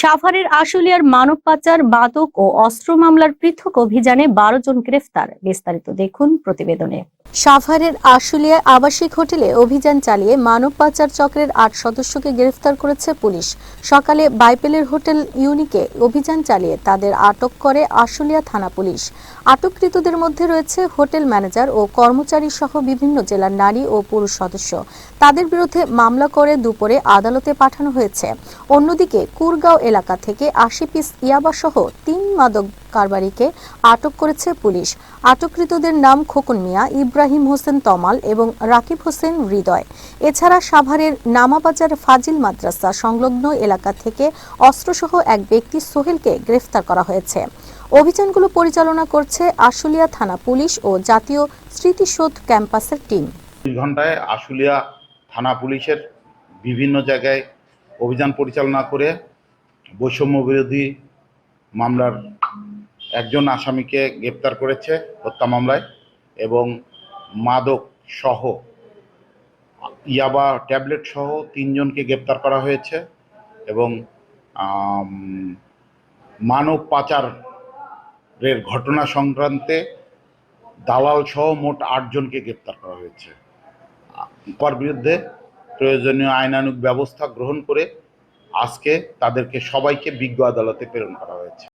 সাভারের আশুলিয়ার মানব পাচার মাদক ও অস্ত্র মামলার পৃথক অভিযানে বারো জন গ্রেফতার। বিস্তারিত দেখুন প্রতিবেদনে। সাভারের আশুলিয়া আবাসিক হোটেলে অভিযান চালিয়ে মানব পাচার চক্রের আট সদস্যকে গ্রেফতার করেছে পুলিশ। সকালে বাইপেলের হোটেল ইউনিকে অভিযান চালিয়ে তাদের আটক করে আশুলিয়া থানা পুলিশ। আটককৃতদের মধ্যে রয়েছে হোটেল ম্যানেজার ও কর্মচারী সহ বিভিন্ন জেলার নারী ও পুরুষ সদস্য। তাদের বিরুদ্ধে মামলা করে দুপুরে আদালতে পাঠানো হয়েছে। অন্যদিকে কুরগাঁও এলাকা থেকে আশি পিস ইয়াবা সহ তিন মাদক কারবারিকে আটক করেছে পুলিশ। আটককৃতদের নাম খোকন মিয়া, ইব্রাহিম হোসেন তমাল এবং রাকিব হোসেন হৃদয়। এছাড়া সাভারের নামাবাজার ফাজিল মাদ্রাসা সংলগ্ন এলাকা থেকে অস্ত্রসহ এক ব্যক্তি সোহেলকে গ্রেফতার করা হয়েছে। অভিযানগুলো পরিচালনা করছে আশুলিয়া থানা পুলিশ ও জাতীয় স্মৃতিসৌধ ক্যাম্পাসের টিম। ঘন্টায় আশুলিয়া থানা পুলিশের বিভিন্ন জায়গায় অভিযান পরিচালনা করে বৈষম্য বিরোধী মামলার একজন আসামিকে গ্রেপ্তার করেছে হত্যা মামলায় এবং মাদক সহ, ইয়াবা ট্যাবলেট সহ তিনজনকে গ্রেপ্তার করা হয়েছে এবং মানব পাচারের ঘটনা সংক্রান্তে দালাল সহ মোট আটজনকে গ্রেপ্তার করা হয়েছে। তার বিরুদ্ধে প্রয়োজনীয় আইনানুগ ব্যবস্থা গ্রহণ করে আজকে তাদেরকে সবাইকে বিজ্ঞ আদালতে প্রেরণ করা হয়েছে।